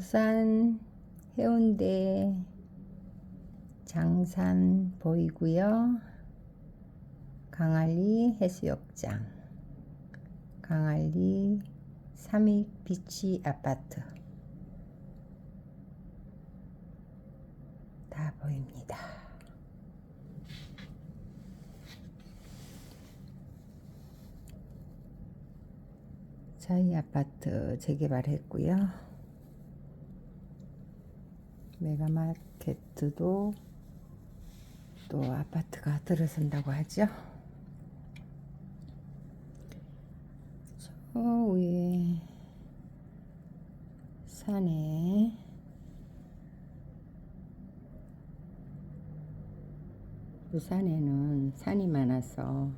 부산 해운대 장산 보이고요. 강알리 해수욕장, 강알리 삼익 비치 아파트 다 보입니다. 저희 아파트 재개발했고요. 메가마켓도 또 아파트가 들어선다고 하죠. 저 위에 산에 부산에는 산이 많아서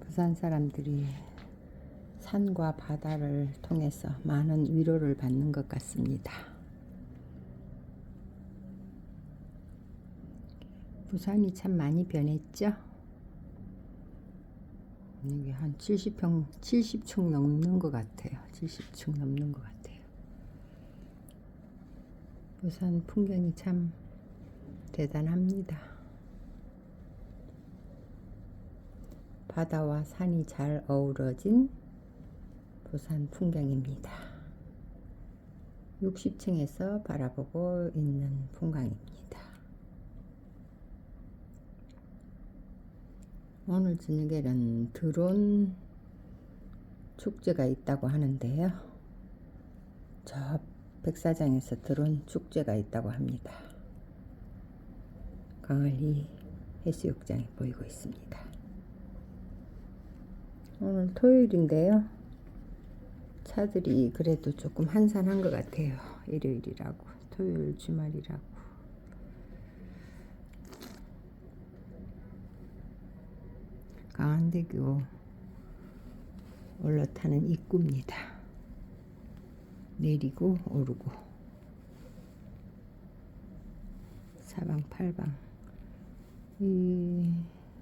부산 사람들이 산과 바다를 통해서 많은 위로를 받는 것 같습니다. 부산이 참 많이 변했죠? 이게 한 70평, 70층 넘는 것 같아요. 70층 넘는 것 같아요. 부산 풍경이 참 대단합니다. 바다와 산이 잘 어우러진 부산 풍경입니다. 60층에서 바라보고 있는 풍광입니다. 오늘 저녁에는 드론 축제가 있다고 하는데요. 저 백사장에서 드론 축제가 있다고 합니다. 강을리 해수욕장이 보이고 있습니다. 오늘 토요일인데요. 차들이 그래도 조금 한산한 것 같아요. 일요일이라고, 토요일 주말이라고. 강한대교 올라타는 입구입니다. 내리고 오르고 사방팔방 이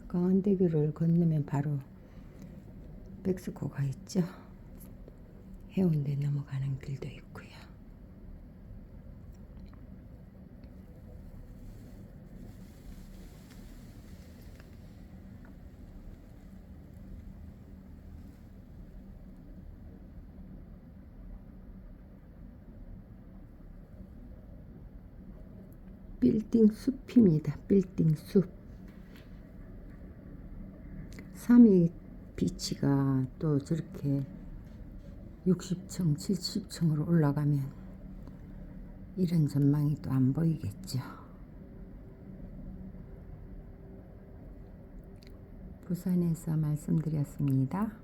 강한대교를 건너면 바로 백스코가 있죠. 해운대 넘어가는 길도 있고요. 빌딩 숲입니다. 빌딩 숲. 삼이 비치가 또 저렇게 60층, 70층으로 올라가면 이런 전망이 또 안 보이겠죠. 부산에서 말씀드렸습니다.